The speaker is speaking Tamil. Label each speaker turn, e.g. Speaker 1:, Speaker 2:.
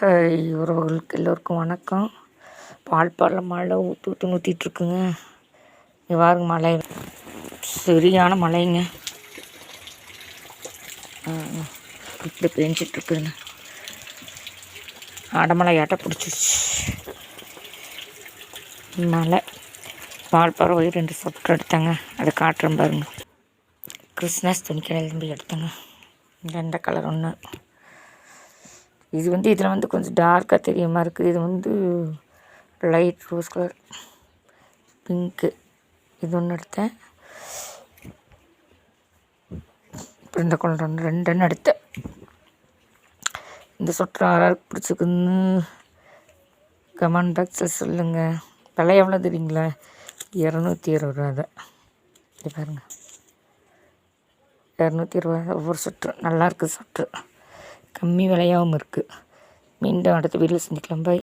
Speaker 1: உறவுகளுக்கு எல்லோருக்கும் வணக்கம். பால் பாலில் மழை ஊற்று ஊற்று ஊற்றிட்டுருக்குங்க இங்கே பாருங்க மழை. சரியான மழைங்க. இப்படி பெஞ்சிட்ருக்குதுங்க அடமலை ஏட்ட பிடிச்சிருச்சு. மழை. பால் பறவை போய் ரெண்டு சொட்டு எடுத்தேங்க. அதை காட்டுறேன் பாருங்க. கிறிஸ்மஸ் துணிக்கடையில் இருந்து எடுத்தேங்க. ரெண்டு கலர் ஒன்று இது வந்து இதில் வந்து கொஞ்சம் டார்க்காக தெரியுமா இருக்குது இது வந்து லைட் ரோஸ் கலர் பிங்க்கு இது ஒன்று எடுத்தேன். இப்போ இந்த கொண்டு ஒன்று ரெண்டு ஒன்று எடுத்தேன். இந்த சொட்டர் ஆறாருக்கு பிடிச்சிருக்குன்னு கமெண்ட் பாக்ஸில் சொல்லுங்கள் விலை எவ்வளோ தெரியுங்களா? இரநூத்தி இருபது ரூபா தான் இது பாருங்கள் இரநூத்தி இருபது ஒவ்வொரு சொட்ரு நல்லாயிருக்கு இருக்குது சொட்ரு கம்மி விலையாகவும் இருக்குது மீண்டும் அடுத்த வீடியோவில் சந்திக்கலாம். பாய்